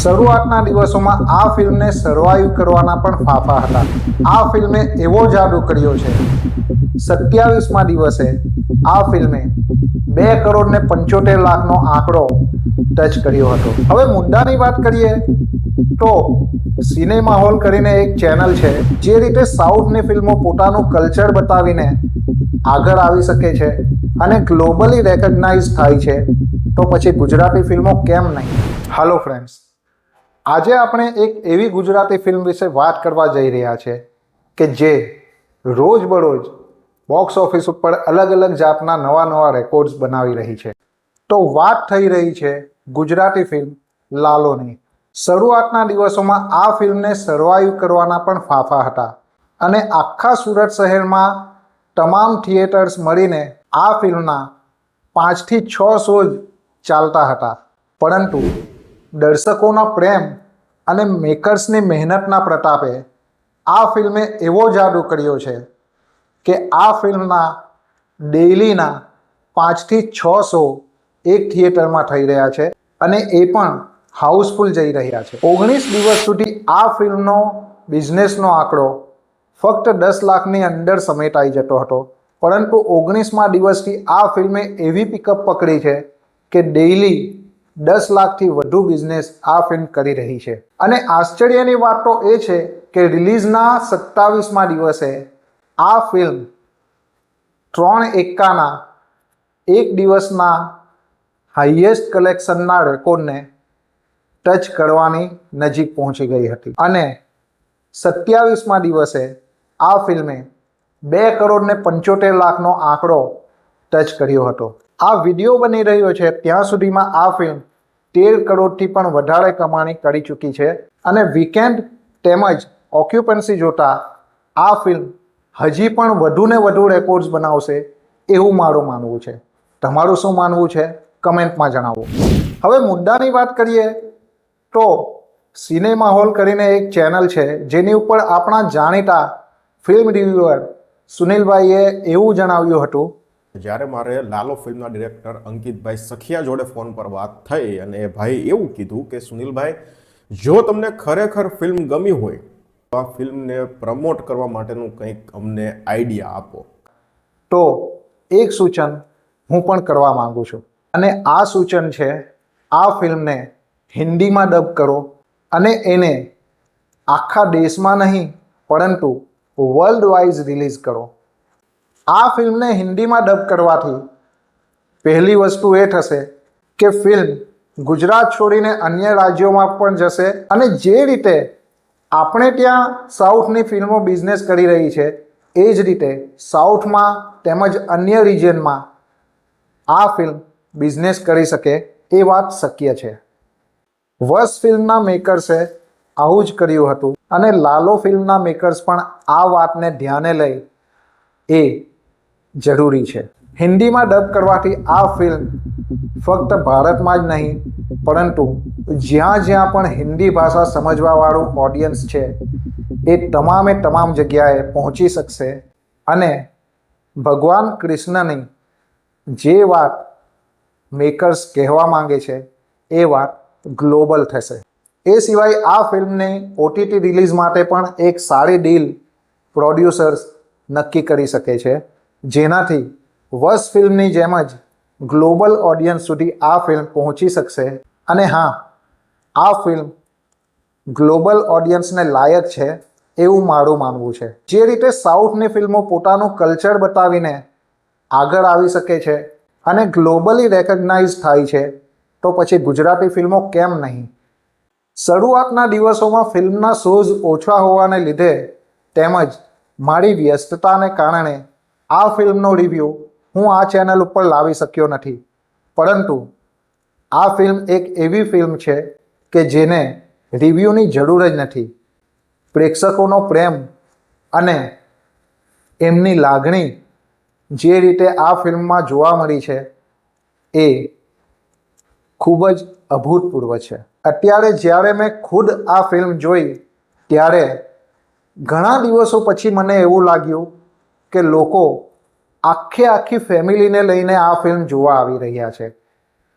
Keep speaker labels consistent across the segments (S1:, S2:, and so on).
S1: શરૂઆતના દિવસોમાં આ ફિલ્મને સર્વાઈવ કરવાના પણ ફાફા હતા. આ ફિલ્મે એવો જાદુ કર્યો છે. સત્યાવીસમાં દિવસે આ ફિલ્મે બે કરોડ ને પંચોતેર લાખનો આંકડો ટચ કર્યો હતો. હવે મુદ્દાની વાત કરીએ તો સિનેમા હોલ કરીને એક ચેનલ છે, જે રીતે સાઉથની ફિલ્મો પોતાનું કલ્ચર બતાવીને આગળ આવી શકે છે અને ગ્લોબલી રેકગ્નાઇઝ થાય છે. તો પછી ગુજરાતી ફિલ્મો કેમ નહીં? હાલો ફ્રેન્ડ્સ આજે આપણે એક એવી ગુજરાતી ફિલ્મ વિશે વાત કરવા જઈ રહ્યા છે કે જે રોજબરોજ બોક્સ ઓફિસ ઉપર અલગ અલગ જાતના નવા નવા રેકોર્ડ્સ બનાવી રહી છે. તો વાત થઈ રહી છે ગુજરાતી ફિલ્મ લાલોની. શરૂઆતના દિવસોમાં આ ફિલ્મને સર્વાઈવ કરવાના પણ ફાફા હતા અને આખા સુરત શહેરમાં તમામ થિયેટર્સ મળીને આ ફિલ્મના પાંચથી છ શો જ ચાલતા હતા. પરંતુ દર્શકોના પ્રેમ અને મેકર્સની મહેનતના પ્રતાપે આ ફિલ્મે એવો જાદુ કર્યો છે કે આ ફિલ્મના ડેઇલીના પાંચથી છ શો એક થિયેટરમાં થઈ રહ્યા છે અને એ પણ હાઉસફુલ જઈ રહ્યા છે. ઓગણીસ દિવસ સુધી આ ફિલ્મનો બિઝનેસનો આંકડો ફક્ત દસ લાખની અંદર સમેટાઈ જતો હતો. પરંતુ ઓગણીસમા દિવસથી આ ફિલ્મે એવી પિકઅપ પકડી છે કે ડેઇલી દસ લાખથી વધુ બિઝનેસ આ ફિલ્મ કરી રહી છે. અને આશ્ચર્યની વાત તો એ છે કે રિલીઝના સત્તાવીસમાં દિવસે આ ફિલ્મ ત્રણ એકાના એક દિવસના હાઈએસ્ટ કલેક્શનના રેકોર્ડને ટચ કરવાની નજીક પહોંચી ગઈ હતી. અને સત્યાવીસમાં દિવસે આ ફિલ્મે બે કરોડને પંચોતેર લાખનો આંકડો ટચ કર્યો હતો. આ વીડિયો બની રહ્યો છે ત્યાં સુધીમાં આ ફિલ્મ તેર કરોડથી પણ વધારે કમાણી કરી ચૂકી છે અને વીકેન્ડ તેમજ ઓક્યુપન્સી જોતા આ ફિલ્મ હજી પણ વધુને વધુ રેકોર્ડ્સ બનાવશે એવું મારું માનવું છે. તમારું શું માનવું છે? કમેન્ટમાં જણાવો. હવે મુદ્દાની વાત કરીએ તો સિનેમા હોલ કરીને એક ચેનલ છે જેની ઉપર આપણા જાણીતા ફિલ્મ રિવ્યુઅર સુનિલભાઈએ એવું જણાવ્યું હતું
S2: જ્યારે મારે લાલો ફિલ્મના ડિરેક્ટર અંકિતભાઈ સખિયા જોડે ફોન પર વાત થઈ અને એ ભાઈ એવું કીધું કે, સુનિલભાઈ, જો તમને ખરેખર ફિલ્મ ગમી હોય, તો આ ફિલ્મને પ્રમોટ કરવા માટેનું કંઈક અમને આઈડિયા આપો.
S1: તો એક સૂચન હું પણ કરવા માંગુ છું. અને આ સૂચન છે, આ ફિલ્મને હિન્દીમાં ડબ કરો અને એને આખા દેશમાં નહીં, પરંતુ વર્લ્ડ વાઇઝ રિલીઝ કરો. આ ફિલ્મને હિન્દીમાં ડબ કરવાથી પહેલી વસ્તુ એ થશે કે ફિલ્મ ગુજરાત છોડીને અન્ય રાજ્યોમાં પણ જશે અને જે રીતે આપણે ત્યાં સાઉથની ફિલ્મો બિઝનેસ કરી રહી છે, એ જ રીતે સાઉથમાં તેમજ અન્ય રિજિયનમાં આ ફિલ્મ બિઝનેસ કરી શકે એ વાત શક્ય છે. વસ ફિલ્મના મેકર્સે આવું જ કર્યું હતું અને લાલો ફિલ્મના મેકર્સ પણ આ વાતને ધ્યાને લઈ એ જરૂરી છે. હિન્દીમાં ડબ કરવાથી આ ફિલ્મ ફક્ત ભારતમાં જ નહીં, પરંતુ જ્યાં જ્યાં પણ હિન્દી ભાષા સમજવાવાળું ઓડિયન્સ છે, એ તમામે તમામ જગ્યાએ પહોંચી શકશે અને ભગવાન કૃષ્ણની જે વાત મેકર્સ કહેવા માંગે છે, એ વાત ગ્લોબલ થશે. એ સિવાય આ ફિલ્મને ઓટીટી રિલીઝ માટે પણ એક સારી ડીલ પ્રોડ્યુસર્સ નક્કી કરી શકે છે. જેનાથી વસ ફિલ્મની જેમ જ ગ્લોબલ ઓડિયન્સ સુધી આ ફિલ્મ પહોંચી શકશે. અને હા, આ ફિલ્મ ગ્લોબલ ઓડિયન્સને લાયક છે એવું મારું માનવું છે. જે રીતે સાઉથની ફિલ્મો પોતાનું કલ્ચર બતાવીને આગળ આવી શકે છે અને ગ્લોબલી રેકગ્નાઇઝ થાય છે, તો પછી ગુજરાતી ફિલ્મો કેમ નહીં? શરૂઆતના દિવસોમાં ફિલ્મના શોઝ ઓછા હોવાને લીધે તેમજ મારી વ્યસ્તતાને કારણે આ ફિલ્મનો રિવ્યૂ હું આ ચેનલ ઉપર લાવી શક્યો નથી. પરંતુ આ ફિલ્મ એક એવી ફિલ્મ છે કે જેને રિવ્યૂની જરૂર જ નથી. પ્રેક્ષકોનો પ્રેમ અને એમની લાગણી જે રીતે આ ફિલ્મમાં જોવા મળી છે એ ખૂબ જ અભૂતપૂર્વ છે. અત્યારે જ્યારે મેં ખુદ આ ફિલ્મ જોઈ, ત્યારે ઘણા દિવસો પછી મને એવું લાગ્યું કે લોકો આખે આખી ફેમિલીને લઈને આ ફિલ્મ જોવા આવી રહ્યા છે.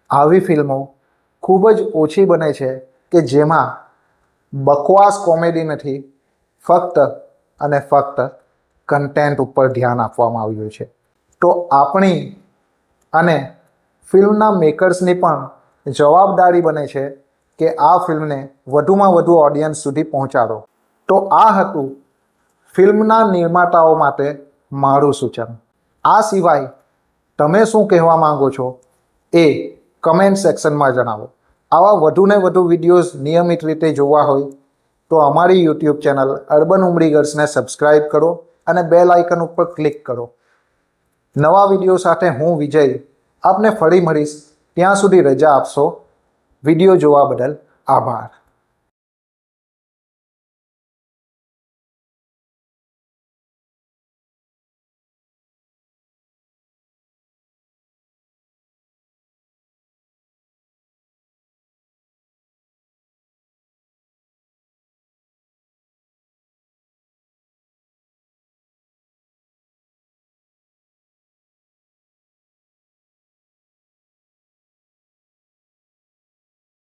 S1: આવી ફિલ્મો ખૂબ જ ઓછી બને છે કે જેમાં બકવાસ કોમેડી નથી, ફક્ત અને ફક્ત કન્ટેન્ટ ઉપર ધ્યાન આપવામાં આવ્યું છે. તો આપણી અને ફિલ્મના મેકર્સની પણ જવાબદારી બને છે કે આ ફિલ્મને વધુમાં વધુ ઓડિયન્સ સુધી પહોંચાડો. તો આ હતું ફિલ્મના નિર્માતાઓ માટે મારું સૂચન. આ સિવાય તમે શું કહેવા માંગો છો એ કમેન્ટ સેક્શનમાં જણાવો. આવા વધુને વધુ વિડીયોઝ નિયમિત રીતે જોવા હોય તો અમારી યુટ્યુબ ચેનલ અર્બન ઉમરીગર્સને સબસ્ક્રાઇબ કરો અને બેલ આઇકન ઉપર ક્લિક કરો. નવા વીડિયો સાથે હું વિજય આપને ફરી મળીશ. ત્યાં સુધી રજા આપશો. વીડિયો જોવા બદલ આભાર.